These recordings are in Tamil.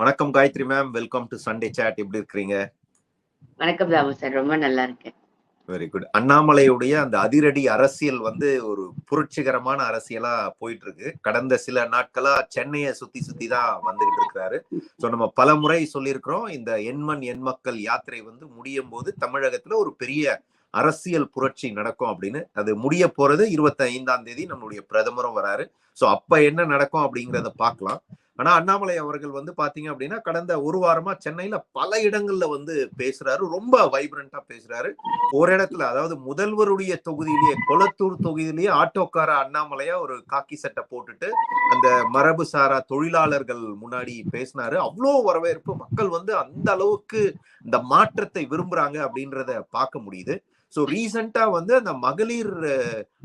வணக்கம் Gayathri ma'am. Welcome to Sunday chat எப்படி இருக்கிறீங்க? வணக்கம் தாமு சார். ரொம்ப நல்லா இருக்கேன். வெரி குட் அண்ணாமலையுடைய அந்த அதிரடி அரசியல் வந்து ஒரு புரட்சிகரமான அரசியலா போயிட்டு இருக்கு கடந்த சில நாட்களா சென்னையை சுத்தி சுத்தி தான் வந்துகிட்டு இருக்கிறாரு. ஸோ நம்ம பல முறை சொல்லியிருக்கிறோம். இந்த எண்மண் எண்மக்கள் யாத்திரை வந்து முடியும் போது தமிழகத்துல ஒரு பெரிய அரசியல் புரட்சி நடக்கும் அப்படின்னு. அது முடிய போறது இருபத்தி ஐந்தாம் தேதி நம்மளுடைய பிரதமரும் வராரு. ஸோ அப்ப என்ன நடக்கும் அப்படிங்கிறத பார்க்கலாம். ஆனா அண்ணாமலை அவர்கள் வந்து பாத்தீங்க அப்படின்னா கடந்த ஒரு வாரமா சென்னையில பல இடங்கள்ல வந்து பேசுறாரு. ரொம்ப வைப்ரண்டா பேசுறாரு. ஒரு இடத்துல அதாவது முதல்வருடைய தொகுதியிலேயே கொளத்தூர் தொகுதியிலேயே ஆட்டோக்கார அண்ணாமலையா ஒரு காக்கி சட்டை போட்டுட்டு அந்த மரபு சாரா தொழிலாளர்கள் முன்னாடி பேசினாரு. அவ்வளோ வரவேற்பு. மக்கள் வந்து அந்த அளவுக்கு இந்த மாற்றத்தை விரும்புறாங்க அப்படின்றத பார்க்க முடியுது. ஸோ ரீசெண்டா வந்து அந்த மகளிர்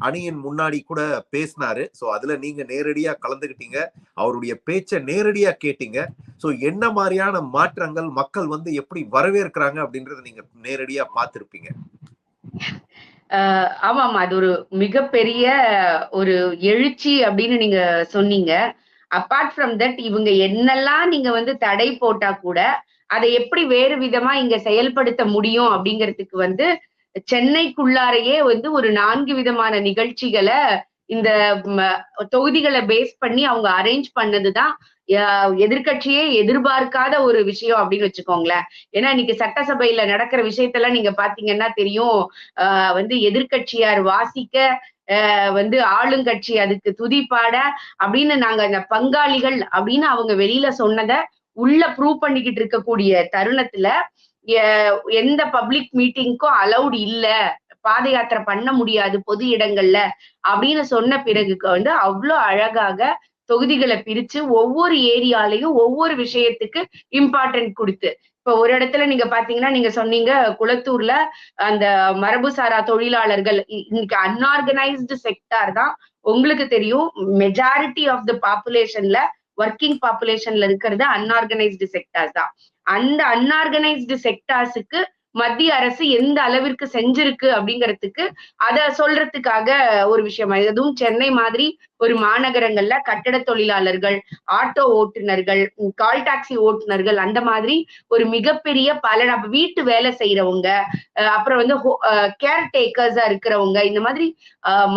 அணியின் முன்னாடி கூட பேசினாரு. ஸோ அதுல நீங்க நேரடியா கலந்துகிட்டீங்க. அவருடைய பேச்சை நேரடியா கேட்டீங்க. ஸோ என்ன மாதிரியான மாற்றங்கள் மக்கள் வந்து எப்படி வரவேற்கிறாங்க அப்படின்றத நீங்க நேரடியா பார்த்திருப்பீங்க. ஆமாம். அது ஒரு மிகப்பெரிய ஒரு எழுச்சி அப்படின்னு நீங்க சொன்னீங்க. அப்பார்ட் ஃப்ரம் தட் இவங்க என்னெல்லாம் நீங்க வந்து தடை போட்டா கூட அதை எப்படி வேறு விதமா இங்க செயல்படுத்த முடியும் அப்படிங்கிறதுக்கு வந்து சென்னைக்குள்ளாரையே வந்து ஒரு நான்கு விதமான நிகழ்ச்சிகளை இந்த தொகுதிகளை பேஸ் பண்ணி அவங்க அரேஞ்ச் பண்ணதுதான் எதிர்கட்சியே எதிர்பார்க்காத ஒரு விஷயம் அப்படின்னு வச்சுக்கோங்களேன். ஏன்னா இன்னைக்கு சட்டசபையில நடக்கிற விஷயத்தெல்லாம் நீங்க பாத்தீங்கன்னா தெரியும். ஆஹ் வந்து எதிர்கட்சியார் வாசிக்க வந்து ஆளுங்கட்சி அதுக்கு துதிப்பாட அப்படின்னு நாங்க அந்த பங்காளிகள் அப்படின்னு அவங்க வெளியில சொன்னதை உள்ள ப்ரூவ் பண்ணிக்கிட்டு இருக்கக்கூடிய தருணத்துல எந்த பப்ளிக் மீட்டிங்க்கும் அலௌட் இல்ல. பாத யாத்திரை பண்ண முடியாது பொது இடங்கள்ல. அப்படின்னு சொன்ன பிறகு வந்து அவ்வளோ அழகாக தொகுதிகளை பிரிச்சு ஒவ்வொரு ஏரியாலையும் ஒவ்வொரு விஷயத்துக்கு இம்பார்ட்டன்ட் கொடுத்து. இப்ப ஒரு இடத்துல நீங்க பாத்தீங்கன்னா நீங்க சொன்னீங்க குளத்தூர்ல அந்த மரபுசாரா தொழிலாளர்கள் இன்னைக்கு அன்ஆர்கனைஸ்டு செக்டார் தான். உங்களுக்கு தெரியும் மெஜாரிட்டி ஆஃப் த பாப்புலேஷன்ல ஒர்க்கிங் பாப்புலேஷன்ல இருக்கிறது அன்ஆர்கனைஸ்டு செக்டார்ஸ் தான். அந்த அன்ஆர்கனைஸ்டு செக்டார்ஸுக்கு மத்திய அரசு எந்த அளவிற்கு செஞ்சிருக்கு அப்படிங்கிறதுக்கு அத சொல்றதுக்காக ஒரு விஷயம் அதுவும் சென்னை மாதிரி ஒரு மாநகரங்கள்ல கட்டட தொழிலாளர்கள் ஆட்டோ ஓட்டுநர்கள் கால் டாக்ஸி ஓட்டுநர்கள் அந்த மாதிரி ஒரு மிகப்பெரிய பல நம்ம வீட்டு வேலை செய்யறவங்க அப்புறம் வந்து கேர் டேக்கர்ஸா இருக்கிறவங்க இந்த மாதிரி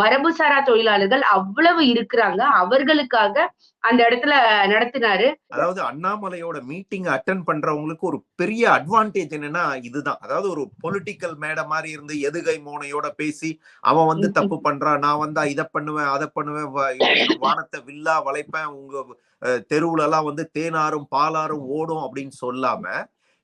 மரபுசாரா தொழிலாளர்கள் அவ்வளவு இருக்கிறாங்க. அவர்களுக்காக அந்த இடத்துல நடத்தினாரு. அதாவது அண்ணாமலையோட மீட்டிங் அட்டன் பண்றவங்களுக்கு ஒரு பெரிய அட்வான்டேஜ் என்னன்னா இதுதான். அதாவது ஒரு பொலிட்டிக்கல் மேடை மாதிரி இருந்து எதுகை மோனையோட பேசி அவன் வந்து தப்பு பண்றான் நான் வந்தா இதை பண்ணுவேன் அதை பண்ணுவேன் வானத்தை வில்லா வளைப்பேன் உங்க தெருவுல எல்லாம் வந்து தேனாரும் பாலாரும் ஓடும் அப்படின்னு சொல்லாம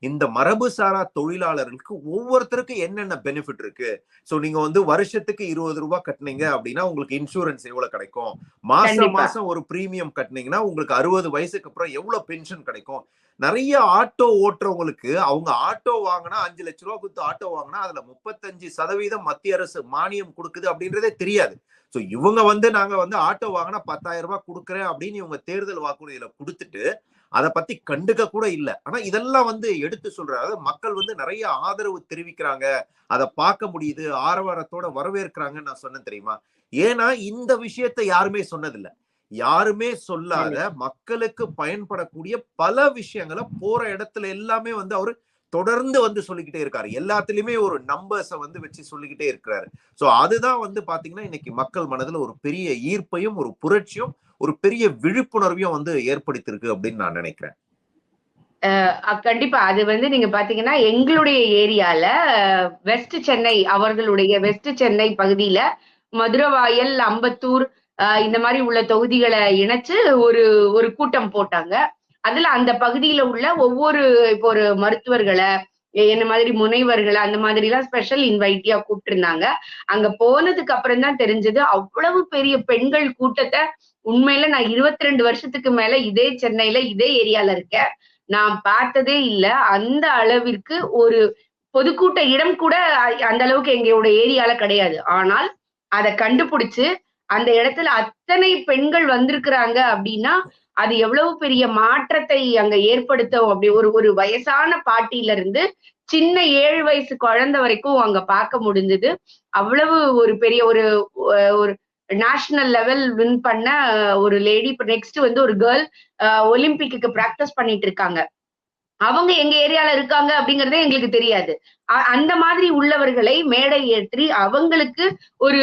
இந்த மரபுசாரா தொழிலாளர்களுக்கு ஒவ்வொருத்தருக்கும் என்னென்ன பெனிஃபிட் இருக்கு? சோ நீங்க வந்து வருஷத்துக்கு இருபது ரூபாய் கட்டினீங்க அப்படின்னா உங்களுக்கு இன்சூரன்ஸ் எவ்வளவு கிடைக்கும்? மாசம் மாசம் ஒரு பிரீமியம் கட்டினீங்கன்னா உங்களுக்கு அறுபது வயசுக்கு அப்புறம் எவ்வளவு பென்ஷன் கிடைக்கும்? நிறைய ஆட்டோ ஓட்டுறவங்களுக்கு அவங்க ஆட்டோ வாங்கினா அஞ்சு லட்ச ரூபா கொடுத்து ஆட்டோ வாங்கினா அதுல முப்பத்தஞ்சு சதவீதம் மத்திய அரசு மானியம் கொடுக்குது அப்படின்றதே தெரியாது. ஸோ இவங்க வந்து நாங்க வந்து ஆட்டோ வாங்கினா பத்தாயிரம் ரூபாய் கொடுக்குறேன் அப்படின்னு இவங்க தேர்தல் வாக்குறுதியில கொடுத்துட்டு அதை பத்தி கண்டுக்க கூட இல்லை. ஆனா இதெல்லாம் வந்து எடுத்து சொல்றாரு. மக்கள் வந்து நிறைய ஆதரவு தெரிவிக்கிறாங்க. அதை பார்க்க முடியுது. ஆரவாரத்தோட வரவேற்கிறாங்கன்னு நான் சொன்னேன் தெரியுமா? ஏன்னா இந்த விஷயத்த யாருமே சொன்னதில்லை. யாருமே சொல்லாத மக்களுக்கு பயன்படக்கூடிய பல விஷயங்களை போற இடத்துல எல்லாமே வந்து அவரு தொடர்ந்து வந்து சொல்லிக்கிட்டே இருக்காரு. எல்லாத்துலயுமே ஒரு நம்பர்ஸை வந்து வச்சு சொல்லிக்கிட்டே இருக்கிறாரு. சோ அதுதான் வந்து பாத்தீங்கன்னா இன்னைக்கு மக்கள் மனதுல ஒரு பெரிய ஈர்ப்பையும் ஒரு புரட்சியும் ஒரு பெரிய விழிப்புணர்வையும் வந்து ஏற்படுத்தியிருக்கு அப்படின்னு நான் நினைக்கிறேன். கண்டிப்பா. அது வந்து நீங்க பாத்தீங்கன்னா எங்களுடைய ஏரியால வெஸ்ட் சென்னை அவர்களுடைய வெஸ்ட் சென்னை பகுதியில மதுரவாயல் அம்பத்தூர் இந்த மாதிரி உள்ள தொகுதிகளை இணைச்சு ஒரு ஒரு கூட்டம் போட்டாங்க. அதுல அந்த பகுதியில உள்ள ஒவ்வொரு இப்போ ஒரு மருத்துவர்களை என்ன மாதிரி முனைவர்களை அந்த மாதிரி எல்லாம் ஸ்பெஷல் இன்வைட்டியா கூப்பிட்டுருந்தாங்க. அங்க போனதுக்கு அப்புறம் தான் தெரிஞ்சது அவ்வளவு பெரிய பெண்கள் கூட்டத்தை உண்மையில நான் இருபத்தி ரெண்டு வருஷத்துக்கு மேல இதே சென்னையில இதே ஏரியால இருக்கேன். நான் பார்த்ததே இல்ல. அந்த அளவிற்கு ஒரு பொதுக்கூட்ட இடம் கூட அந்த அளவுக்கு எங்களோட ஏரியால கிடையாது. ஆனால் அதை கண்டுபிடிச்சு அந்த இடத்துல அத்தனை பெண்கள் வந்திருக்கிறாங்க அப்படின்னா அது எவ்வளவு பெரிய மாற்றத்தை அங்க ஏற்படுத்தும் அப்படி ஒரு ஒரு வயசான பாட்டியில இருந்து சின்ன ஏழு வயசு குழந்தை வரைக்கும் அங்க பார்க்க முடிஞ்சது. அவ்வளவு ஒரு பெரிய ஒரு ஒரு நேஷனல் லெவல் வின் பண்ண ஒரு லேடி இப்ப நெக்ஸ்ட் வந்து ஒரு கேர்ள் ஒலிம்பிக்கு பிராக்டிஸ் பண்ணிட்டு இருக்காங்க. அவங்க எங்க ஏரியால இருக்காங்க அப்படிங்கறதே எங்களுக்கு தெரியாது. அந்த மாதிரி உள்ளவர்களை மேடை ஏற்றி அவங்களுக்கு ஒரு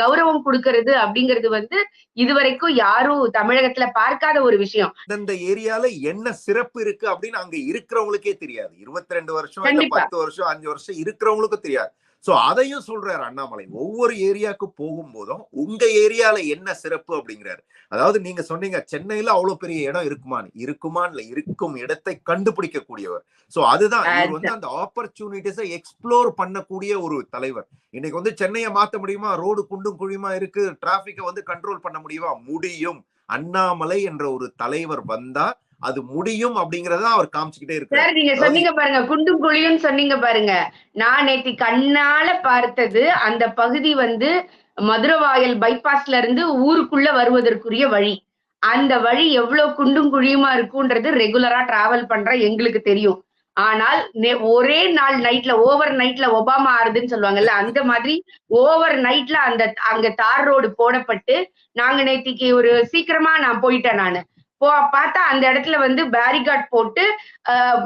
கௌரவம் கொடுக்கறது அப்படிங்கிறது வந்து இதுவரைக்கும் யாரும் தமிழகத்துல பார்க்காத ஒரு விஷயம். அந்தந்த ஏரியால என்ன சிறப்பு இருக்கு அப்படின்னு அங்க இருக்கிறவங்களுக்கே தெரியாது. இருபத்தி ரெண்டு வருஷம். பத்து வருஷம் அஞ்சு வருஷம் இருக்கிறவங்களுக்கும் தெரியாது. சோ அதையும் சொல்றாரு அண்ணாமலை. ஒவ்வொரு ஏரியாவுக்கு போகும்போதும் உங்க ஏரியால என்ன சிறப்பு அப்படிங்கிறாரு. அதாவது நீங்க சொன்னீங்க சென்னையில அவ்வளவு பெரிய இடம் இருக்குமான்னு இருக்குமான்னு இருக்கும் இடத்தை கண்டுபிடிக்க கூடியவர் சோ அதுதான். இவர் வந்து அந்த ஆப்பர்ச்சுனிட்டிஸை எக்ஸ்ப்ளோர் பண்ணக்கூடிய ஒரு தலைவர். இன்னைக்கு வந்து சென்னையை மாத்த முடியுமா? ரோடு குண்டும் குழியுமா இருக்கு? டிராபிக்கை வந்து கண்ட்ரோல் பண்ண முடியுமா? முடியும். அண்ணாமலை என்ற ஒரு தலைவர் வந்தா அது முடியும் அப்படிங்கறத அவர் காமிச்சுக்கிட்டே இருக்காரு சார் நீங்க சொன்னீங்க பாருங்க குண்டும் குழியும் சொன்னீங்க பாருங்க. நான் நேத்தி கண்ணால பார்த்தது அந்த பகுதி வந்து மதுரவாயல் பைபாஸ்ல இருந்து ஊருக்குள்ள வருவதற்குரிய வழி. அந்த வழி எவ்வளவு குண்டும் குழியுமா இருக்கும்ன்றது ரெகுலரா டிராவல் பண்ற எங்களுக்கு தெரியும். ஆனால் ஒரே நாள் நைட்ல ஓவர் நைட்ல ஒபாமா ஆறுதுன்னு சொல்லுவாங்கல்ல அந்த மாதிரி ஓவர் நைட்ல அந்த அங்க தார் ரோடு போடப்பட்டு நாங்க நேத்திக்கு ஒரு சீக்கிரமா நான் போயிட்டேன் நானு. போ பார்த்தா அந்த இடத்துல வந்து பேரிகார்ட் போட்டு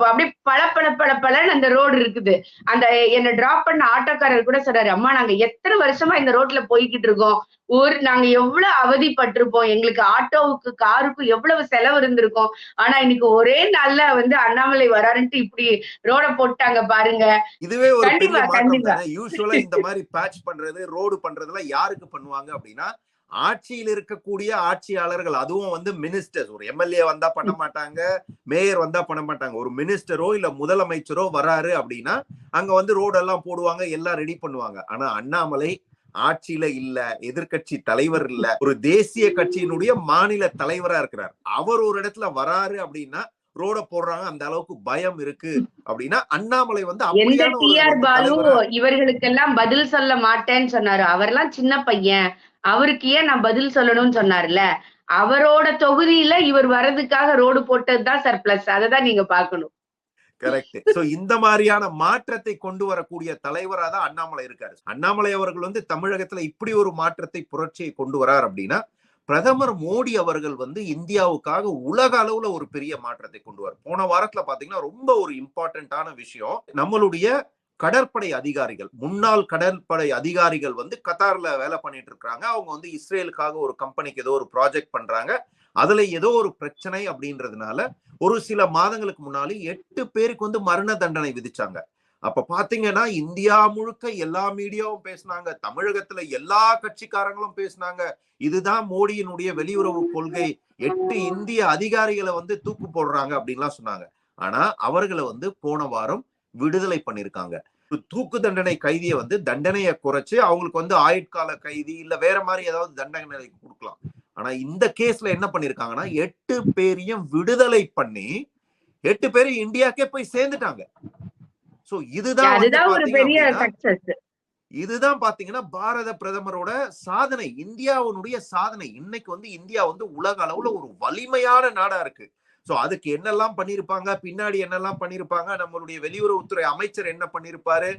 அப்படியே பள பள பள பளன்னு அந்த ரோடு இருக்குது. அந்த என்னை டிராப் பண்ண ஆட்டோக்காரர் கூட சொல்றாரு அம்மா நாங்க எத்தனை வருஷமா இந்த ரோட்ல போய்கிட்டு இருக்கோம். ஒரு நாங்க எவ்வளவு அவதிப்பட்டிருப்போம். எங்களுக்கு ஆட்டோவுக்கு காருக்கும் எவ்வளவு செலவு இருந்திருக்கும். ஆனா இன்னைக்கு ஒரே நாள்ல வந்து அண்ணாமலை வராருன்ட்டு இப்படி ரோட போட்டாங்க பாருங்க. இதுவே ஒரு கண்டிப்பா, கண்டிப்பா. யூஸ்வலா இந்த மாதிரி பேட்ச் பண்றது ரோடு பண்றதுலாம் யாருக்கு பண்ணுவாங்க அப்படின்னா ஆட்சியில் இருக்கக்கூடிய ஆட்சியாளர்கள் அதுவும் வந்து மினிஸ்டர்ஸ் ஒரு எம்எல்ஏ வந்தா பண்ண மாட்டாங்க மேயர் வந்தா பண்ண மாட்டாங்க. ஒரு மினிஸ்டரோ இல்ல முதலமைச்சரோ வராரு அப்படின்னா அங்க வந்து ரோடு எல்லாம் போடுவாங்க எல்லாம் ரெடி பண்ணுவாங்க. ஆனா அண்ணாமலை ஆட்சியில இல்ல எதிர்க்கட்சி தலைவர் இல்ல ஒரு தேசிய கட்சியினுடைய மாநில தலைவரா இருக்கிறார். அவர் ஒரு இடத்துல வராரு அப்படின்னா ரோட போடுறாங்க. அந்த அளவுக்கு பயம் இருக்கு அப்படின்னா அண்ணாமலை வந்து இவர்களுக்கெல்லாம் பதில் சொல்ல மாட்டேன்னு சொன்னாரு. அவர்லாம் சின்ன பையன். அவருக்கு ஏன் நான் பதில் சொல்லணும்னு சொன்னார்ல அவரோட தொகுதியில இவர் வர்றதுக்காக ரோடு போட்டதுதான் சார் பிளஸ் அததான் நீங்க பாக்கணும் கரெக்ட் சோ இந்த மாதிரியான மாற்றத்தை கொண்டு வரக்கூடிய தலைவரா தான் அண்ணாமலை இருக்காரு. அண்ணாமலை அவர்கள் வந்து தமிழகத்துல இப்படி ஒரு மாற்றத்தை புரட்சியை கொண்டு வரார் அப்படின்னா பிரதமர் மோடி அவர்கள் வந்து இந்தியாவுக்காக உலக அளவுல ஒரு பெரிய மாற்றத்தை கொண்டு வர போன வாரத்துல பாத்தீங்கன்னா ரொம்ப ஒரு இம்பார்ட்டன்டான விஷயம் நம்மளுடைய கடற்படை அதிகாரிகள் முன்னாள் கடற்படை அதிகாரிகள் வந்து கத்தார்ல வேலை பண்ணிட்டு இருக்காங்க. அவங்க வந்து இஸ்ரேலுக்காக ஒரு கம்பெனிக்கு ஏதோ ஒரு ப்ராஜெக்ட் பண்றாங்க. அதுல ஏதோ ஒரு பிரச்சனை அப்படின்றதுனால ஒரு சில மாதங்களுக்கு முன்னாலே எட்டு பேருக்கு வந்து மரண தண்டனை விதிச்சாங்க. அப்ப பாத்தீங்கன்னா இந்தியா முழுக்க எல்லா மீடியாவும் பேசினாங்க. தமிழகத்துல எல்லா கட்சிக்காரங்களும் பேசினாங்க. இதுதான் மோடியினுடைய வெளியுறவு கொள்கை. எட்டு இந்திய அதிகாரிகளை வந்து தூக்கு போடுறாங்க அப்படின்லாம் சொன்னாங்க. ஆனா அவர்களை வந்து போன வாரம் விடுதலை பண்ணிருக்காங்க. தூக்கு தண்டனை கைதியை வந்து தண்டனையை குறைச்சு அவங்களுக்கு வந்து ஆயுட்கால கைதி இல்ல வேற மாதிரி ஏதாவது தண்டனை கொடுக்கலாம். ஆனா இந்த கேஸ்ல என்ன பண்ணிருக்காங்கன்னா எட்டு பேரையும் விடுதலை பண்ணி எட்டு பேரும் இந்தியாக்கே போய் சேர்ந்துட்டாங்க. சோ இதுதான் ஒரு பெரிய சக்சஸ் இதுதான் பாத்தீங்கன்னா பாரத பிரதமரோட சாதனை. இந்தியாவுடைய சாதனை. இன்னைக்கு வந்து இந்தியா வந்து உலக அளவுல ஒரு வலிமையான நாடா இருக்கு. சோ அதுக்கு என்னெல்லாம் பண்ணிருப்பாங்க? பின்னாடி என்னெல்லாம் பண்ணிருப்பாங்க? நம்மளுடைய வெளியுறவுத்துறை அமைச்சர் என்ன பண்ணிருப்பாரு?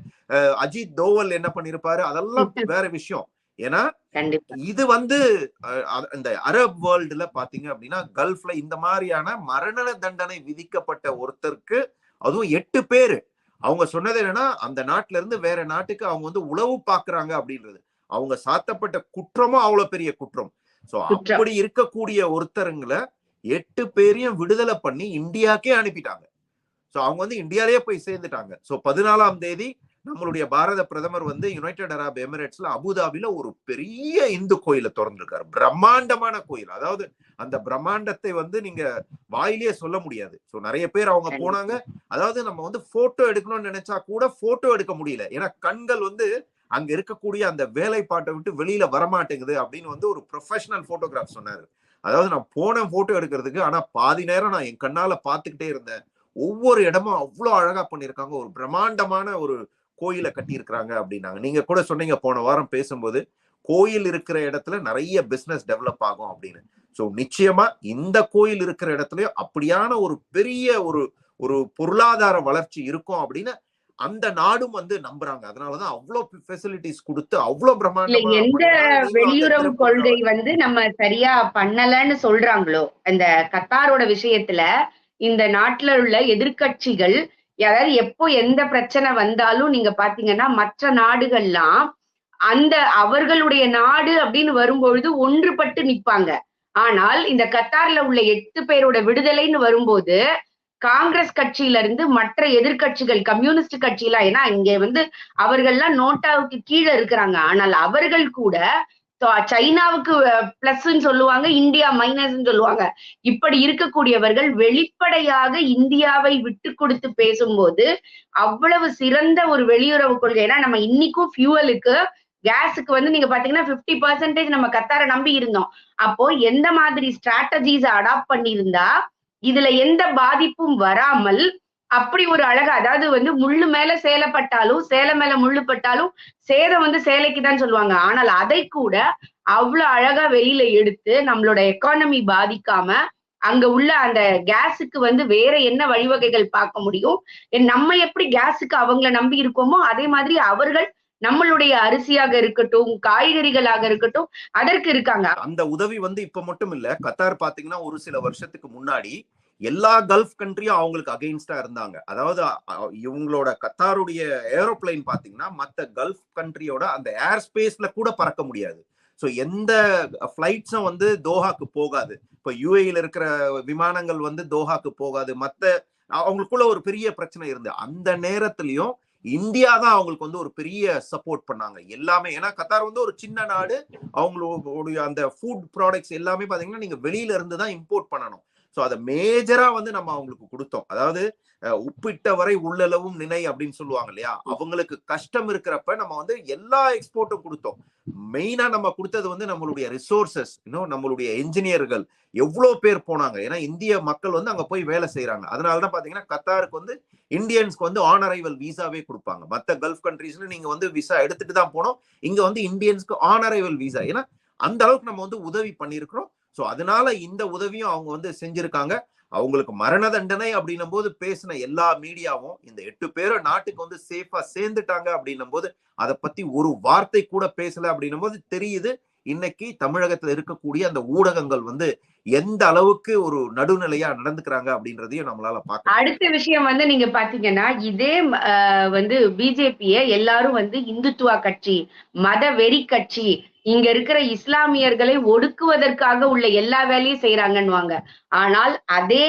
அஜித் தோவல் என்ன பண்ணிருப்பாரு? அதெல்லாம் வேற விஷயம். ஏன்னா இது வந்து இந்த அரப் வேர்ல்டுல பாத்தீங்க அப்படின்னா கல்ஃப்ல இந்த மாதிரியான மரண தண்டனை விதிக்கப்பட்ட ஒருத்தருக்கு அதுவும் எட்டு பேரு. அவங்க சொன்னது என்னன்னா அந்த நாட்டுல இருந்து வேற நாட்டுக்கு அவங்க வந்து உளவு பாக்குறாங்க அப்படின்றது. அவங்க சாத்தப்பட்ட குற்றமும் அவ்வளவு பெரிய குற்றம். சோ. அப்படி இருக்கக்கூடிய ஒருத்தருங்களை எட்டு பேரையும் விடுதலை பண்ணி இந்தியாக்கே அனுப்பிட்டாங்க. சோ அவங்க வந்து இந்தியாலயே போய் சேர்ந்துட்டாங்க. சோ பதினாலாம் தேதி நம்மளுடைய பாரத பிரதமர் வந்து யுனைடெட் அரப் எமிரேட்ஸ்ல அபுதாபில ஒரு பெரிய இந்து கோயிலை திறந்திருக்காரு. பிரம்மாண்டமான கோயில். அதாவது அந்த பிரம்மாண்டத்தை வந்து நீங்க வாயிலேயே சொல்ல முடியாது. சோ நிறைய பேர் அவங்க. போனாங்க. அதாவது நம்ம வந்து போட்டோ எடுக்கணும்னு நினைச்சா கூட போட்டோ எடுக்க முடியல. ஏன்னா கண்கள் வந்து அங்க இருக்கக்கூடிய அந்த வேலைப்பாட்டை விட்டு வெளியில வரமாட்டேங்குது அப்படின்னு வந்து ஒரு ப்ரொஃபஷனல் போட்டோகிராஃப் சொன்னாரு. அதாவது நான் போனேன் போட்டோ எடுக்கிறதுக்கு ஆனா பாதி நேரம் நான் என் கண்ணால பாத்துக்கிட்டே இருந்தேன். ஒவ்வொரு இடமும் அவ்வளவு அழகா பண்ணிருக்காங்க ஒரு பிரம்மாண்டமான ஒரு கோயிலை கட்டியிருக்கிறாங்க அப்படின்னாங்க. நீங்க கூட சொன்னீங்க போன வாரம் பேசும்போது கோயில் இருக்கிற இடத்துல நிறைய பிசினஸ் டெவலப் ஆகும் அப்படின்னு. சோ நிச்சயமா இந்த கோயில் இருக்கிற இடத்துலயும் அப்படியான ஒரு பெரிய ஒரு ஒரு பொருளாதார வளர்ச்சி இருக்கும் அப்படின்னு அந்த நாடும் வந்து நம்புறாங்க. அதனாலதான் அவ்வளவு ஃபெசிலிட்டிஸ் கொடுத்து அவ்வளவு பிரம்மாண்டமா எந்த வெளியுறவு கொள்கை வந்து நம்ம சரியா பண்ணலன்னு சொல்றாங்களோ அந்த கத்தாரோட விஷயத்துல இந்த நாட்டுல உள்ள எதிர்க்கட்சிகள் அதாவது எப்போ எந்த பிரச்சனை வந்தாலும் நீங்க பாத்தீங்கன்னா மற்ற நாடுகள்லாம் அந்த அவர்களுடைய நாடு அப்படின்னு வரும்பொழுது ஒன்றுபட்டு நிப்பாங்க. ஆனால் இந்த கத்தார்ல உள்ள எட்டு பேரோட விடுதலைன்னு வரும்போது காங்கிரஸ் கட்சியில இருந்து மற்ற எதிர்க்கட்சிகள் கம்யூனிஸ்ட் கட்சிலாம் ஏன்னா இங்க வந்து அவர்கள்லாம் நோட்டாவுக்கு கீழே இருக்கிறாங்க. ஆனால் அவர்கள் கூட சைனாவுக்கு பிளஸ்ன்னு சொல்லுவாங்க இந்தியா மைனஸ்ன்னு சொல்லுவாங்க. இப்படி இருக்கக்கூடியவர்கள் வெளிப்படையாக இந்தியாவை விட்டு கொடுத்து பேசும்போது அவ்வளவு சிறந்த ஒரு வெளியுறவு கொள்கை. ஏன்னா நம்ம இன்னைக்கும் ஃபியூவலுக்கு கேஸுக்கு வந்து நீங்க பாத்தீங்கன்னா 50% பர்சன்டேஜ் நம்ம கத்தாரை நம்பி இருந்தோம். அப்போ எந்த மாதிரி ஸ்ட்ராட்டஜிஸ் அடாப்ட் பண்ணியிருந்தா இதுல எந்த பாதிப்பும் வராமல் அப்படி ஒரு அழகா அதாவது வந்து முள்ளு மேல சேலைப்பட்டாலும் சேலை மேல முள்ளு பட்டாலும் சேதம் வந்து சேலைக்கு தான் சொல்லுவாங்க. ஆனால் அதை கூட அவ்வளவு அழகா வெளியில எடுத்து நம்மளோட எக்கானமி பாதிக்காம அங்க உள்ள அந்த கேஸுக்கு வந்து வேற என்ன வழிவகைகள் பார்க்க முடியும்? நம்ம எப்படி கேஸுக்கு அவங்கள நம்பி இருக்கோமோ அதே மாதிரி அவர்கள் நம்மளுடைய அரிசியாக இருக்கட்டும் காய்கறிகளாக இருக்கட்டும் அதற்கு இருக்காங்க. அந்த உதவி வந்து இப்ப மட்டும் இல்ல கத்தார் பாத்தீங்கன்னா ஒரு சில வருஷத்துக்கு முன்னாடி எல்லா கல்ஃப் கண்ட்ரியும் அவங்களுக்கு அகெயின்ஸ்டா இருந்தாங்க. அதாவது இவங்களோட கத்தாருடைய ஏரோப்ளைன் பாத்தீங்கன்னா மத்த கல்ஃப் கண்ட்ரியோட அந்த ஏர் ஸ்பேஸ்ல கூட பறக்க முடியாது. ஸோ எந்த ஃப்ளைட்ஸும் வந்து தோஹாக்கு போகாது. இப்போ யூஏயில் இருக்கிற விமானங்கள் வந்து தோஹாக்கு போகாது. மற்ற அவங்களுக்குள்ள ஒரு பெரிய பிரச்சனை இருந்து அந்த நேரத்துலையும் இந்தியா தான் அவங்களுக்கு வந்து ஒரு பெரிய சப்போர்ட் பண்ணாங்க. எல்லாமே ஏன்னா கத்தார் வந்து ஒரு சின்ன நாடு. அவங்களுடைய அந்த ஃபுட் ப்ராடக்ட்ஸ் எல்லாமே பாத்தீங்கன்னா நீங்க வெளியில இருந்து தான் இம்போர்ட் பண்ணணும். ஸோ அதை மேஜரா வந்து நம்ம அவங்களுக்கு கொடுத்தோம். அதாவது உப்பிட்ட வரை உள்ளளவும் நினை அப்படின்னு சொல்லுவாங்க இல்லையா? அவங்களுக்கு கஷ்டம் இருக்கிறப்ப நம்ம வந்து எல்லா எக்ஸ்போர்ட்டும் கொடுத்தோம். மெயினா நம்ம கொடுத்தது வந்து நம்மளுடைய ரிசோர்சஸ் இன்னும் நம்மளுடைய என்ஜினியர்கள் எவ்வளோ பேர் போனாங்க? ஏன்னா இந்திய மக்கள் வந்து அங்க போய் வேலை செய்யறாங்க அதனாலதான் பாத்தீங்கன்னா கத்தாருக்கு வந்து இந்தியன்ஸ்க்கு வந்து ஆன் அரைவல் விசாவே கொடுப்பாங்க. மற்ற கல்ஃப் கண்ட்ரீஸ்ல நீங்க வந்து விசா எடுத்துட்டு தான் போனோம். இங்க வந்து இந்தியன்ஸ்க்கு ஆன் அரைவல் விசா ஏன்னா அந்த அளவுக்கு நம்ம வந்து உதவி பண்ணியிருக்கிறோம். ஸோ அதனால இந்த உதவியும் அவங்க வந்து செஞ்சிருக்காங்க. அவங்களுக்கு மரண தண்டனை அப்படின்னும் போது பேசின எல்லா மீடியாவும் இந்த எட்டு பேரும் நாட்டுக்கு வந்து சேஃபா சேர்ந்துட்டாங்க அப்படின்னும் போது அதை பத்தி ஒரு வார்த்தை கூட பேசல அப்படின்னும் போது தெரியுது. இன்னைக்கு தமிழகத்துல இருக்கக்கூடிய அந்த ஊடகங்கள் வந்து எந்த அளவுக்கு ஒரு நடுநிலையா நடந்துக்கிறாங்க அப்படின்றதையும் நம்மளால பார்க்க அடுத்த விஷயம் வந்து நீங்க பாத்தீங்கன்னா இதே ஆஹ், வந்து பிஜேபிய எல்லாரும் வந்து இந்துத்துவா கட்சி மத வெறி கட்சி இங்க இருக்கிற இஸ்லாமியர்களை ஒடுக்குவதற்காக உள்ள எல்லா வேலையும் செய்யறாங்கன்னுவாங்க ஆனால் அதே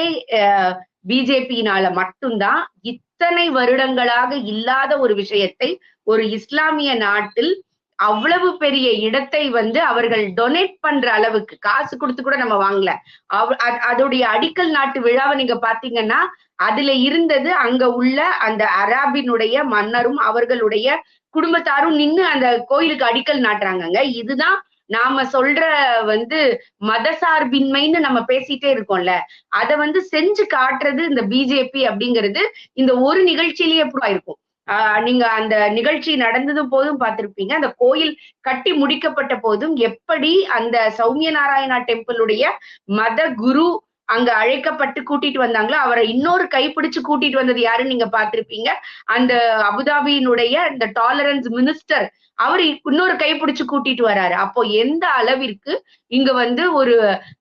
பிஜேபியினால மட்டும்தான் இத்தனை வருடங்களாக இல்லாத ஒரு விஷயத்தை ஒரு இஸ்லாமிய நாட்டில் அவ்வளவு பெரிய இடத்தை வந்து அவர்கள் டொனேட் பண்ற அளவுக்கு காசு கொடுத்து கூட நம்ம வாங்கல. அவ் அதோடைய அடிக்கல் நாட்டு விழாவை நீங்க பாத்தீங்கன்னா அதுல இருந்தது அங்க உள்ள அந்த அராபினுடைய மன்னரும் அவர்களுடைய குடும்பத்தாரும் நின்னு அந்த கோயிலுக்கு அடிக்கல் நாட்டுறாங்கங்க. இதுதான் நாம சொல்ற வந்து மதசார்பின்மைன்னு நம்ம பேசிட்டே இருக்கோம்ல. அத வந்து செஞ்சு காட்டுறது இந்த பிஜேபி அப்படிங்கிறது இந்த ஒரு நிகழ்ச்சியிலேயே ப்ரூவ் ஆயிருக்கும். ஆஹ் நீங்க அந்த நிகழ்ச்சி நடந்ததும் போதும் பார்த்திருப்பீங்க. அந்த கோயில் கட்டி முடிக்கப்பட்ட போதும் எப்படி அந்த சௌமிய நாராயணா டெம்பிளுடைய மத குரு அங்க அழைக்கப்பட்டு கூட்டிட்டு வந்தாங்களோ அவரை இன்னொரு கைப்பிடிச்சு கூட்டிட்டு வந்தது யாருன்னு நீங்க பாத்திருப்பீங்க அந்த அபுதாபியினுடைய இந்த டாலரன்ஸ் மினிஸ்டர் அவர் இன்னொரு கைப்பிடிச்சு கூட்டிட்டு வராரு. அப்போ எந்த அளவிற்கு இங்க வந்து ஒரு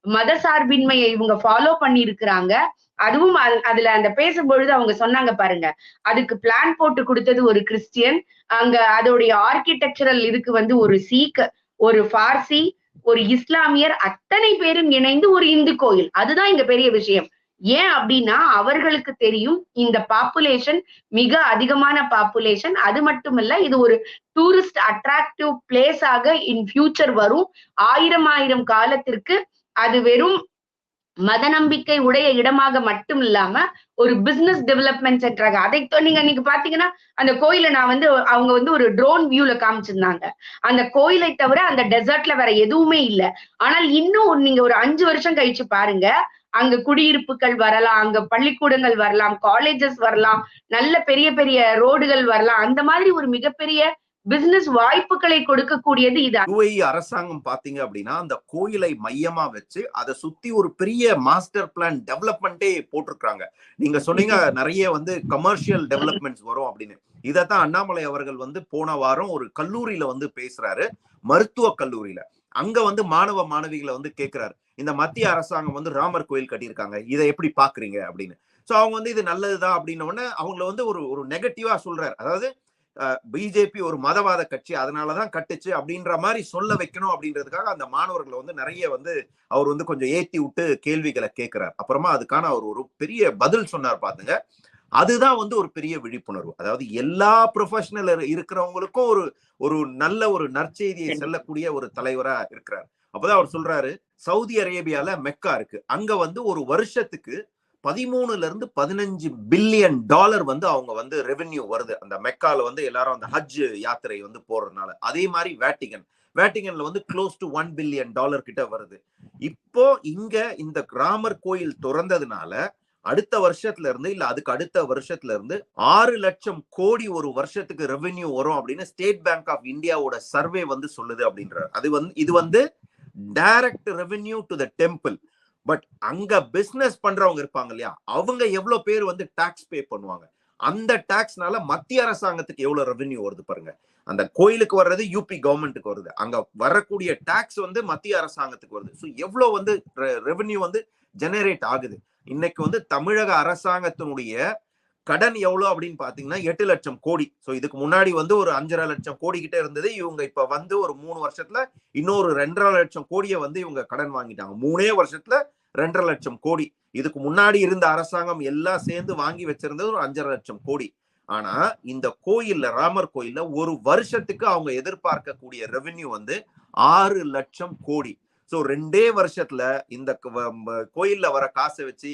மத சார்பின்மையை இவங்க ஃபாலோ பண்ணி இருக்கிறாங்க அதுவும் அதுல அந்த பேசும்பொழுது அவங்க சொன்னாங்க பாருங்க அதுக்கு பிளான் போட்டு கொடுத்தது ஒரு கிறிஸ்டியன் அங்க அதோடைய ஆர்கிடெக்சரல் இதுக்கு வந்து ஒரு சீக் ஒரு பார்சி ஒரு இஸ்லாமியர் அத்தனை பேரும் இணைந்து ஒரு இந்து கோயில். அதுதான் இங்க பெரிய விஷயம். ஏன் அப்படின்னா அவர்களுக்கு தெரியும் இந்த பாப்புலேஷன் மிக அதிகமான பாப்புலேஷன் அது மட்டுமல்ல இது ஒரு டூரிஸ்ட் அட்ராக்டிவ் பிளேஸ் ஆக இன் ஃபியூச்சர் வரும். ஆயிரம் ஆயிரம் காலத்திற்கு அது வெறும் மத நம்பிக்கை உடைய இடமாக மட்டும் இல்லாம ஒரு பிசினஸ் டெவலப்மெண்ட் சென்டராக அதை நீங்க இன்னைக்கு பாத்தீங்கன்னா அந்த கோயிலை நான் வந்து அவங்க வந்து ஒரு ட்ரோன் வியூல காமிச்சிருந்தாங்க. அந்த கோயிலை தவிர அந்த டெசர்ட்ல வேற எதுவுமே இல்ல. ஆனால் இன்னும் நீங்க ஒரு அஞ்சு வருஷம் கழிச்சு பாருங்க அங்க குடியிருப்புகள் வரலாம் அங்க பள்ளிக்கூடங்கள் வரலாம் காலேஜஸ் வரலாம் நல்ல பெரிய பெரிய ரோடுகள் வரலாம் அந்த மாதிரி ஒரு மிகப்பெரிய பிசினஸ் வாய்ப்புகளை கொடுக்கக்கூடியது இது. யுஏஇ அரசாங்கம் பாத்தீங்க அப்படின்னா அந்த கோயிலை மையமா வச்சு அதை சுத்தி ஒரு பெரிய மாஸ்டர் பிளான் டெவலப்மெண்ட்டே போட்டிருக்காங்க நீங்க சொன்னீங்க நிறைய வந்து கமர்ஷியல் டெவலப்மெண்ட்ஸ் வரும் அப்படின்னு. இதைத்தான் அண்ணாமலை அவர்கள் வந்து போன வாரம் ஒரு கல்லூரியில வந்து பேசுறாரு மருத்துவ கல்லூரியில. அங்க வந்து மாணவ மாணவிகளை வந்து கேட்கிறாரு இந்த மத்திய அரசாங்கம் வந்து ராமர் கோயில் கட்டியிருக்காங்க இதை எப்படி பாக்குறீங்க அப்படின்னு. சோ அவங்க வந்து இது நல்லதுதான் அப்படின்ன உடனே அவங்கள வந்து ஒரு ஒரு நெகட்டிவா சொல்றாரு. அதாவது பிஜேபி ஒரு மதவாத கட்சி அதனாலதான் கட்டுச்சு அப்படின்ற மாதிரி சொல்ல வைக்கணும் அப்படின்றதுக்காக அந்த மாணவர்களை வந்து நிறைய வந்து அவர் வந்து கொஞ்சம் ஏத்தி விட்டு கேள்விகளை கேட்கிறார் அப்புறமா அதுக்கான அவர் ஒரு பெரிய பதில் சொன்னார் பாத்துங்க. அதுதான் வந்து ஒரு பெரிய விழிப்புணர்வு. அதாவது எல்லா ப்ரொஃபஷனல் இருக்கிறவங்களுக்கும் ஒரு ஒரு நல்ல ஒரு நற்செய்தியை செல்லக்கூடிய ஒரு தலைவரா இருக்கிறார். அப்பதான் அவர் சொல்றாரு சவுதி அரேபியால மெக்கா இருக்கு. அங்க வந்து ஒரு வருஷத்துக்கு பதிமூணுல இருந்து பதினஞ்சு பில்லியன் டாலர் வந்து அவங்க வந்து ரெவென்யூ வருது. அந்த மெக்கால வந்து எல்லாரும் அந்த ஹஜ் யாத்திரை வந்து போறதுனால. அதே மாதிரி வேட்டிகன் வேட்டிகன்ல வந்து close to one billion dollar கிட்ட வருது. இப்போ இங்க இந்த கிராமர் கோயில் திறந்ததுனால அடுத்த வருஷத்துல இருந்து இல்ல அதுக்கு அடுத்த வருஷத்துல இருந்து ஆறு லட்சம் கோடி ஒரு வருஷத்துக்கு ரெவென்யூ வரும் அப்படின்னு ஸ்டேட் பேங்க் ஆஃப் இந்தியாவோட சர்வே வந்து சொல்லுது அப்படின்றார். அது வந்து இது வந்து direct revenue to the temple but அங்க பிசினஸ் பண்றவங்க இருப்பாங்க இல்லையா? அவங்க எவ்வளவு பேர் வந்து டாக்ஸ் பே பண்ணுவாங்க? அந்த டாக்ஸ்னால மத்திய அரசாங்கத்துக்கு எவ்வளவு ரெவென்யூ வருது பாருங்க. அந்த கோயிலுக்கு வர்றது யூபி கவர்மெண்ட்டுக்கு வருது. அங்க வரக்கூடிய டாக்ஸ் வந்து மத்திய அரசாங்கத்துக்கு வருது. ஸோ எவ்வளவு வந்து ரெவென்யூ வந்து ஜெனரேட் ஆகுது. இன்னைக்கு வந்து தமிழக அரசாங்கத்தினுடைய கடன் எவ்வளவு அப்படின்னு பாத்தீங்கன்னா எட்டு லட்சம் கோடி. ஸோ இதுக்கு முன்னாடி வந்து ஒரு அஞ்சரை லட்சம் கோடி கிட்ட இருந்தது. இவங்க இப்ப வந்து ஒரு மூணு வருஷத்துல இன்னொரு ரெண்டரை லட்சம் கோடியை வந்து இவங்க கடன் வாங்கிட்டாங்க. மூணே வருஷத்துல ரெண்டரை லட்சம் கோடி. இதுக்கு முன்னாடி இருந்த அரசாங்கம் எல்லாம் சேர்ந்து வாங்கி வச்சிருந்தது ஒரு அஞ்சரை லட்சம் கோடி. ஆனா இந்த கோயில்ல ராமர் கோயில்ல ஒரு வருஷத்துக்கு அவங்க எதிர்பார்க்கக்கூடிய ரெவென்யூ வந்து ஆறு லட்சம் கோடி. ஸோ ரெண்டே வருஷத்துல இந்த கோயில்ல வர காசை வச்சு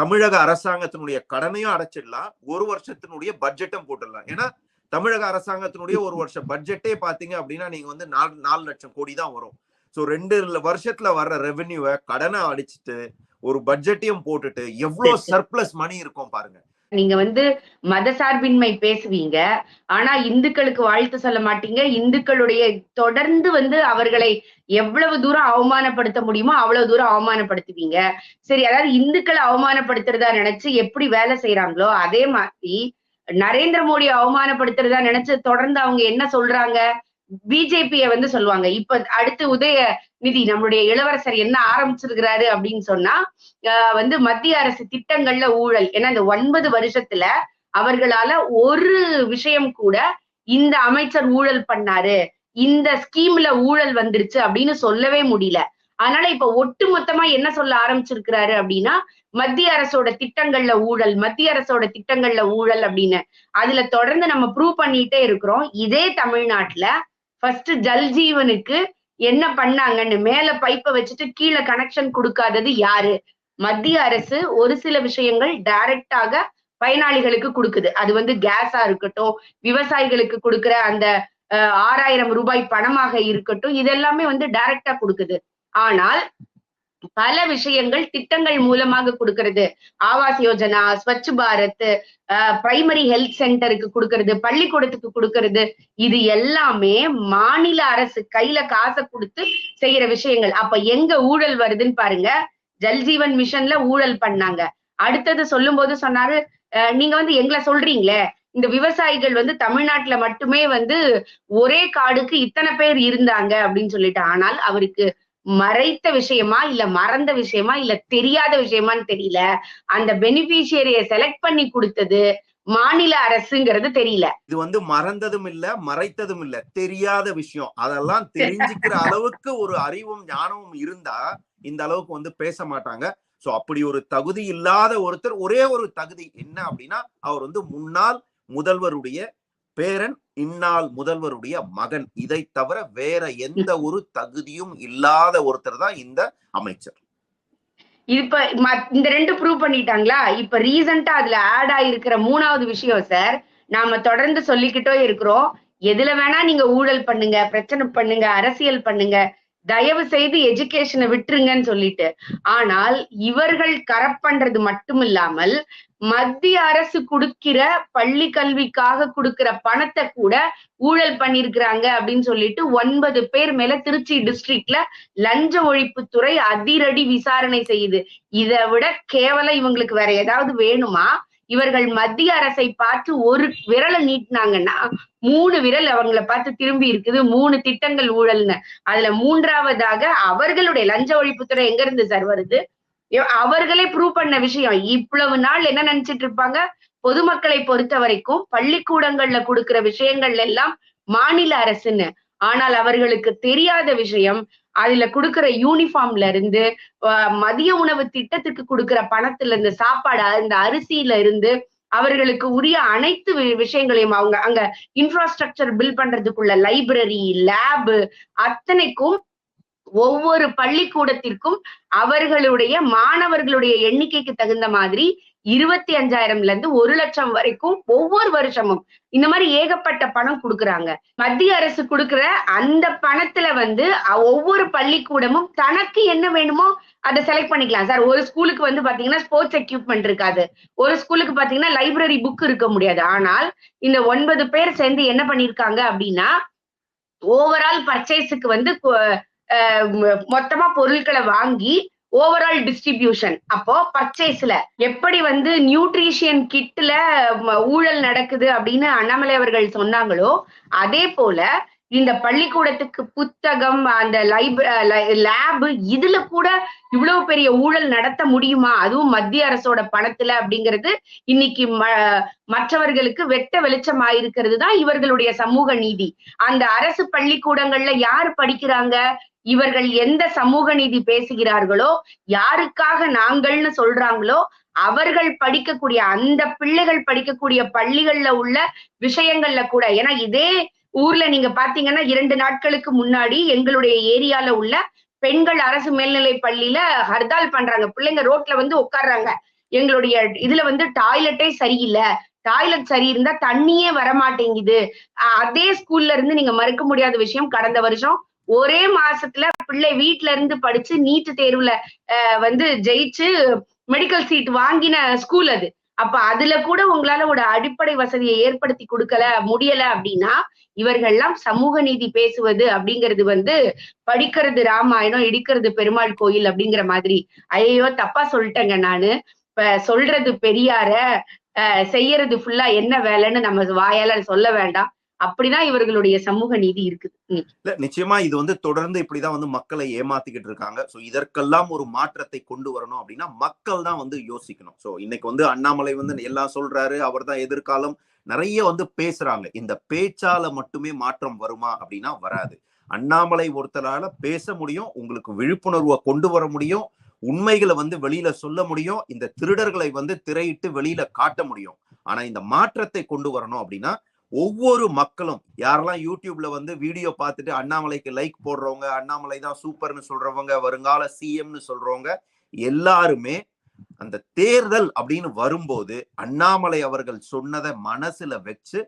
தமிழக அரசாங்கத்தினுடைய கடனையும் அடைச்சிடலாம். ஒரு வருஷத்தினுடைய பட்ஜெட்டும் போட்டுடலாம். ஏன்னா தமிழக அரசாங்கத்தினுடைய ஒரு வருஷம் பட்ஜெட்டே பாத்தீங்க அப்படின்னா நீங்க வந்து நாலு நாலு லட்சம் கோடி தான் வரும். ஸோ ரெண்டு வருஷத்துல வர்ற ரெவென்யூவை கடனை அடிச்சுட்டு ஒரு பட்ஜெட்டையும் போட்டுட்டு எவ்வளவு சர்ப்ளஸ் மணி இருக்கும் பாருங்க. நீங்க வந்து மத சார்பின்மை பேசுவீங்க. ஆனா இந்துக்களுக்கு வாழ்த்து சொல்ல மாட்டீங்க. இந்துக்களுடைய தொடர்ந்து வந்து அவர்களை எவ்வளவு தூரம் அவமானப்படுத்த முடியுமோ அவ்வளவு தூரம் அவமானப்படுத்துவீங்க. சரி அதாவது இந்துக்களை அவமானப்படுத்துறதா நினைச்சு எப்படி வேலை செய்யறாங்களோ அதே மாதிரி நரேந்திர மோடி அவமானப்படுத்துறதா நினைச்சு தொடர்ந்து அவங்க என்ன சொல்றாங்க? பிஜேபிய வந்து சொல்லுவாங்க. இப்ப அடுத்து உதய நிதி நம்மளுடைய இளவரசர் என்ன ஆரம்பிச்சிருக்கிறாரு அப்படின்னு சொன்னா வந்து மத்திய அரசு திட்டங்கள்ல ஊழல். ஏன்னா இந்த ஒன்பது வருஷத்துல அவர்களால ஒரு விஷயம் கூட இந்த அமைச்சர் ஊழல் பண்ணாரு. இந்த ஸ்கீம்ல ஊழல் வந்துருச்சு அப்படின்னு சொல்லவே முடியல. அதனால இப்ப ஒட்டு மொத்தமா என்ன சொல்ல ஆரம்பிச்சிருக்கிறாரு அப்படின்னா மத்திய அரசோட திட்டங்கள்ல ஊழல் மத்திய அரசோட திட்டங்கள்ல ஊழல் அப்படின்னு. அதுல தொடர்ந்து நம்ம ப்ரூவ் பண்ணிட்டே இருக்கிறோம். இதே தமிழ்நாட்டுல ஃபர்ஸ்ட் ஜல்ஜீவனுக்கு என்ன பண்ணாங்கன்னு மேல பைப்பை வச்சுட்டு கீழே கனெக்ஷன் கொடுக்காதது யாரு? மத்திய அரசு ஒரு சில விஷயங்கள் டைரக்டாக பயனாளிகளுக்கு கொடுக்குது. அது வந்து கேஸா இருக்கட்டும் விவசாயிகளுக்கு கொடுக்குற அந்த ஆறாயிரம் ரூபாய் பணமாக இருக்கட்டும் இதெல்லாமே வந்து டைரக்டா கொடுக்குது. ஆனால் பல விஷயங்கள் திட்டங்கள் மூலமாக கொடுக்கறது. ஆவாஸ் யோஜனா ஸ்வச் பாரத் பிரைமரி ஹெல்த் சென்டருக்கு கொடுக்கறது பள்ளிக்கூடத்துக்கு கொடுக்கறது. இது எல்லாமே மாநில அரசு கையில காசை கொடுத்து செய்யற விஷயங்கள். அப்ப எங்க ஊழல் வருதுன்னு பாருங்க. ஜல்ஜீவன் மிஷன்ல ஊழல் பண்ணாங்க. அடுத்தது சொல்லும் போது சொன்னாரு நீங்க வந்து எங்களை சொல்றீங்களே இந்த விவசாயிகள் வந்து தமிழ்நாட்டுல மட்டுமே வந்து ஒரே காடுக்கு இத்தனை பேர் இருந்தாங்க அப்படின்னு சொல்லிட்டு. ஆனால் அவருக்கு மறைத்த விஷயமா இல்ல மறந்த விஷயமா இல்ல தெரியாத விஷயமான்னு தெரியல. அந்த பெனிஃபிஷியரிய செலக்ட் பண்ணி கொடுத்தது மாநில அரசுங்கிறது தெரியல. இது வந்து மறந்ததும் இல்ல மறைத்ததும் இல்ல தெரியாத விஷயம். அதெல்லாம் தெரிஞ்சுக்கிற அளவுக்கு ஒரு அறிவும் ஞானமும் இருந்தா இந்த அளவுக்கு வந்து பேச மாட்டாங்க. சோ அப்படி ஒரு தகுதி இல்லாத ஒருத்தர் ஒரே ஒரு தகுதி என்ன அப்படின்னா அவர் வந்து முன்னாள் முதல்வருடைய பேரன் இந்நாள் முதல்வருடைய மகன். இதை தவிர வேற எந்த ஒரு தகுதியும் இல்லாத ஒருத்தர் தான் இந்த அமைச்சர். இப்ப இந்த ரெண்டு ப்ரூவ் பண்ணிட்டாங்களா? இப்ப ரீசெண்டா அதுல ஆட் ஆயிருக்கிற மூணாவது விஷயம் சார் நாம தொடர்ந்து சொல்லிக்கிட்டோ இருக்கிறோம். எதுல வேணா நீங்க ஊழல் பண்ணுங்க பிரச்சனை பண்ணுங்க அரசியல் பண்ணுங்க. தயவு செய்து எஜுகேஷனை விட்டுருங்கன்னு சொல்லிட்டு. ஆனால் இவர்கள் கரெக்ட் பண்றது மட்டும் இல்லாமல் மத்திய அரசு கொடுக்கிற பள்ளி கல்விக்காக கொடுக்கிற பணத்தை கூட ஊழல் பண்ணிருக்கிறாங்க அப்படின்னு சொல்லிட்டு ஒன்பது பேர் மேல திருச்சி டிஸ்ட்ரிக்ட்ல லஞ்ச ஒழிப்புத்துறை அதிரடி விசாரணை செய்யுது. இதை விட கேவலம் இவங்களுக்கு வேற ஏதாவது வேணுமா? இவர்கள் மத்திய அரசை பார்த்து ஒரு விரலை நீட்டினாங்கன்னா மூணு விரல் அவங்கள பார்த்து திரும்பி இருக்குது. மூணு திட்டங்கள் ஊழல்னு. அதுல மூன்றாவதாக அவர்களுடைய லஞ்ச ஒழிப்புத்துறை எங்க இருந்து சார் வருது? அவர்களே ப்ரூவ் பண்ண விஷயம். இவ்வளவு நாள் என்ன நினைச்சிட்டு இருப்பாங்க? பொதுமக்களை பொறுத்த வரைக்கும் பள்ளிக்கூடங்கள்ல கொடுக்கிற விஷயங்கள் எல்லாம் மாநில அரசுன்னு. ஆனால் அவர்களுக்கு தெரியாத விஷயம் அதுல கொடுக்கிற யூனிஃபார்ம்ல இருந்து மதிய உணவு திட்டத்துக்கு கொடுக்கிற பணத்துல இருந்து சாப்பாடு அந்த அரிசியில இருந்து அவர்களுக்கு உரிய அனைத்து விஷயங்களையும் அவங்க அங்க இன்ஃப்ராஸ்ட்ரக்சர் பில் பண்றதுக்குள்ள லைப்ரரி லேபு அத்தனைக்கும் ஒவ்வொரு பள்ளிக்கூடத்திற்கும் அவர்களுடைய மாணவர்களுடைய எண்ணிக்கைக்கு தகுந்த மாதிரி இருபத்தி அஞ்சாயிரம்ல இருந்து ஒரு லட்சம் வரைக்கும் ஒவ்வொரு வருஷமும் இந்த மாதிரி ஏகப்பட்ட பணம் கொடுக்குறாங்க. மத்திய அரசு கொடுக்குற அந்த பணத்துல வந்து ஒவ்வொரு பள்ளிக்கூடமும் தனக்கு என்ன வேணுமோ அதை செலக்ட் பண்ணிக்கலாம். சார் ஒரு ஸ்கூலுக்கு வந்து பாத்தீங்கன்னா ஸ்போர்ட்ஸ் எக்யூப்மெண்ட் இருக்காது. ஒரு ஸ்கூலுக்கு பாத்தீங்கன்னா லைப்ரரி புக் இருக்க முடியாது. ஆனால் இந்த ஒன்பது பேர் சேர்ந்து என்ன பண்ணிருக்காங்க அப்படின்னா ஓவரால் பர்ச்சேஸுக்கு வந்து மொத்தமா பொருட்களை வாங்கி ஓவரால் டிஸ்ட்ரிபியூஷன் அப்போ பர்ச்சேஸ்ல எப்படி வந்து நியூட்ரிஷியன் கிட்ல ஊழல் நடக்குது அப்படின்னு அண்ணாமலை அவர்கள் சொன்னாங்களோ அதே போல இந்த பள்ளிக்கூடத்துக்கு புத்தகம் அந்த லைப் லேப் இதுல கூட இவ்வளவு பெரிய ஊழல் நடத்த முடியுமா? அதுவும் மத்திய அரசோட பணத்துல அப்படிங்கிறது இன்னைக்கு ம- மற்றவர்களுக்கு வெட்ட வெளிச்சம் ஆயிருக்கிறது தான் இவர்களுடைய சமூக நீதி. அந்த அரசு பள்ளிக்கூடங்கள்ல யார் படிக்கிறாங்க? இவர்கள் எந்த சமூக நீதி பேசுகிறார்களோ யாருக்காக நாங்கள்னு சொல்றாங்களோ அவர்கள் படிக்கக்கூடிய அந்த பிள்ளைகள் படிக்கக்கூடிய பள்ளிகள்ல உள்ள விஷயங்கள்ல கூட ஏன்னா இதே ஊர்ல நீங்க பாத்தீங்கன்னா இரண்டு நாட்களுக்கு முன்னாடி எங்களுடைய ஏரியால உள்ள பெண்கள் அரசு மேல்நிலை பள்ளியில ஹர்தால் பண்றாங்க. பிள்ளைங்க ரோட்ல வந்து உட்கார்றாங்க எங்களுடைய இதுல வந்து டாய்லெட்டே சரியில்லை. டாய்லெட் சரி இருந்தா தண்ணியே வரமாட்டேங்குது. அதே ஸ்கூல்ல இருந்து நீங்க மறுக்க முடியாத விஷயம் கடந்த வருஷம் ஒரே மாசத்துல பிள்ளை வீட்ல இருந்து படிச்சு நீட்டு தேர்வுல அஹ், வந்து ஜெயிச்சு மெடிக்கல் சீட் வாங்கின ஸ்கூல் அது. அப்ப அதுல கூட உங்களால ஒரு அடிப்படை வசதியை ஏற்படுத்தி கொடுக்கல முடியல அப்படின்னா இவர்கள்லாம் சமூக நீதி பேசுவது அப்படிங்கிறது வந்து படிக்கிறது ராமாயணம் இடிக்கிறது பெருமாள் கோயில் அப்படிங்கிற மாதிரி. ஐயோ தப்பா சொல்லிட்டேங்க நானு. இப்ப சொல்றது பெரியார செய்யறது ஃபுல்லா என்ன வேலைன்னு நம்ம வாயால சொல்ல வேண்டாம். அப்படிதான் இவர்களுடைய சமூக நீதி இருக்குது. இல்ல நிச்சயமா இது வந்து தொடர்ந்து இப்படிதான் வந்து மக்களை ஏமாத்திக்கிட்டு இருக்காங்க. சோ இதற்கெல்லாம் ஒரு மாற்றத்தை கொண்டு வரணும் அப்படின்னா மக்கள் தான் வந்து யோசிக்கணும். சோ இன்னைக்கு வந்து அண்ணாமலை வந்து எல்லாம் சொல்றாரு அவர் தான் எதிர்காலம். நிறைய வந்து பேசுறாங்க. இந்த பேச்சால மட்டுமே மாற்றம் வருமா அப்படின்னா வராது. அண்ணாமலை ஒருத்தரால பேச முடியும் உங்களுக்கு விழிப்புணர்வை கொண்டு வர முடியும் உண்மைகளை வந்து வெளியில சொல்ல முடியும் இந்த திருடர்களை வந்து திரையிட்டு வெளியில காட்ட முடியும். ஆனா இந்த மாற்றத்தை கொண்டு வரணும் அப்படின்னா ஒவ்வொரு மக்களும் யாரெல்லாம் யூடியூப்ல வந்து வீடியோ பார்த்துட்டு அண்ணாமலைக்கு லைக் போடுறவங்க அண்ணாமலை தான் சூப்பர்னு சொல்றவங்க வருங்கால சிஎம்னு சொல்றவங்க எல்லாருமே அந்த தேர்தல் அப்படின்னு வரும்போது அண்ணாமலை அவர்கள் சொன்னதை மனசுல வச்சு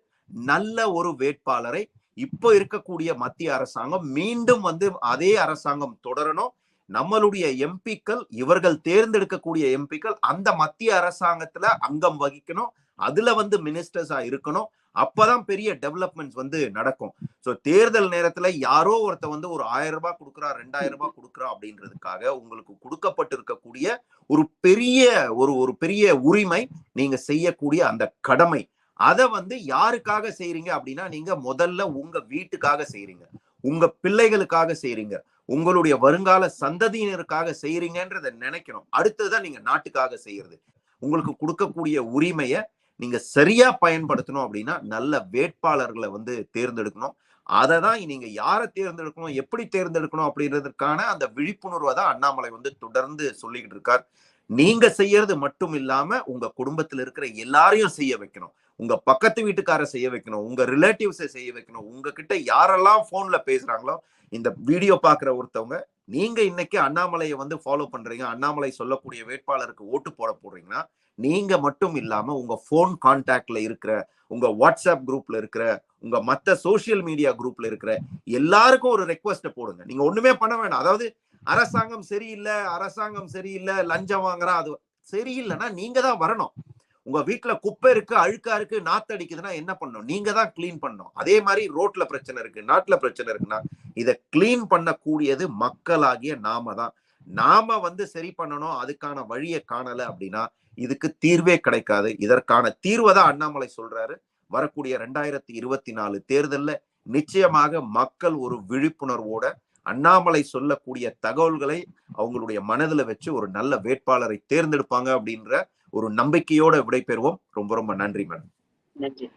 நல்ல ஒரு வேட்பாளரை இப்போ இருக்கக்கூடிய மத்திய அரசாங்கம் மீண்டும் வந்து அதே அரசாங்கம் தொடரணும். நம்மளுடைய எம்பிக்கள் இவர்கள் தேர்ந்தெடுக்கக்கூடிய எம்பிக்கள் அந்த மத்திய அரசாங்கத்துல அங்கம் வகிக்கணும். அதுல வந்து மினிஸ்டர்ஸா இருக்கணும். அப்பதான் பெரிய டெவலப்மெண்ட்ஸ் வந்து நடக்கும். ஸோ தேர்தல் நேரத்துல யாரோ ஒருத்த வந்து ஒரு ஆயிரம் ரூபாய் கொடுக்குறா ரெண்டாயிரம் ரூபாய் கொடுக்குறா அப்படின்றதுக்காக உங்களுக்கு கொடுக்கப்பட்டிருக்கக்கூடிய ஒரு பெரிய ஒரு ஒரு பெரிய உரிமை நீங்க செய்யக்கூடிய அந்த கடமை. அதை வந்து யாருக்காக செய்றீங்க அப்படின்னா நீங்க முதல்ல உங்க வீட்டுக்காக செய்றீங்க. உங்க பிள்ளைகளுக்காக செய்றீங்க. உங்களுடைய வருங்கால சந்ததியினருக்காக செய்றீங்கன்றத நினைக்கணும். அடுத்ததுதான் நீங்க நாட்டுக்காக செய்யறது. உங்களுக்கு கொடுக்கக்கூடிய உரிமையை நீங்க சரியா பயன்படுத்தணும் அப்படின்னா நல்ல வேட்பாளர்களை வந்து தேர்ந்தெடுக்கணும். அதை தான் நீங்க யாரை தேர்ந்தெடுக்கணும் எப்படி தேர்ந்தெடுக்கணும் அப்படின்றதுக்கான அந்த விழிப்புணர்வை தான் அண்ணாமலை வந்து தொடர்ந்து சொல்லிக்கிட்டு இருக்கார். நீங்க செய்யறது மட்டும் இல்லாம உங்க குடும்பத்துல இருக்கிற எல்லாரையும் செய்ய வைக்கணும். உங்க பக்கத்து வீட்டுக்கார செய்ய வைக்கணும். உங்க ரிலேட்டிவ்ஸை செய்ய வைக்கணும். உங்ககிட்ட யாரெல்லாம் போன்ல பேசுறாங்களோ இந்த வீடியோ பாக்குற ஒருத்தவங்க நீங்க இன்னைக்கு அண்ணாமலையை வந்து ஃபாலோ பண்றீங்க அண்ணாமலை சொல்லக்கூடிய வேட்பாளருக்கு ஓட்டு போட போடுறீங்கன்னா நீங்க மட்டும் இல்லாம உங்க போன் கான்டாக்ட்ல இருக்கிற உங்க வாட்ஸ்அப் குரூப்ல இருக்கிற உங்க மத்த சோசியல் மீடியா குரூப்ல இருக்கிற எல்லாருக்கும் ஒரு ரெக்வஸ்ட போடுங்க. நீங்க ஒண்ணுமே பண்ண வேணாம். அதாவது அரசாங்கம் சரியில்லை அரசாங்கம் சரியில்லை லஞ்சம் வாங்குறான் அது சரியில்லைன்னா நீங்க தான் வரணும். உங்க வீட்டுல குப்பை இருக்கு அழுக்கா இருக்கு நாத்தடிக்குதுன்னா என்ன பண்ணணும்? நீங்க தான் கிளீன் பண்ணணும். அதே மாதிரி ரோட்ல பிரச்சனை இருக்கு நாட்டுல பிரச்சனை இருக்குன்னா இதை கிளீன் பண்ணக்கூடியது மக்களாகிய நாம தான். நாம வந்து சரி பண்ணணும் அதுக்கான வழியை காணல அப்படின்னா இதுக்கு தீர்வே கிடைக்காது. இதற்கான தீர்வை தான் அண்ணாமலை சொல்றாரு. வரக்கூடிய ரெண்டாயிரத்தி இருபத்தி நாலு தேர்தல்ல நிச்சயமாக மக்கள் ஒரு விழிப்புணர்வோட அண்ணாமலை சொல்லக்கூடிய தகவல்களை அவங்களுடைய மனதுல வச்சு ஒரு நல்ல வேட்பாளரை தேர்ந்தெடுப்பாங்க அப்படின்ற ஒரு நம்பிக்கையோட விடைபெறுவோம். ரொம்ப ரொம்ப நன்றி மேடம். நன்றி.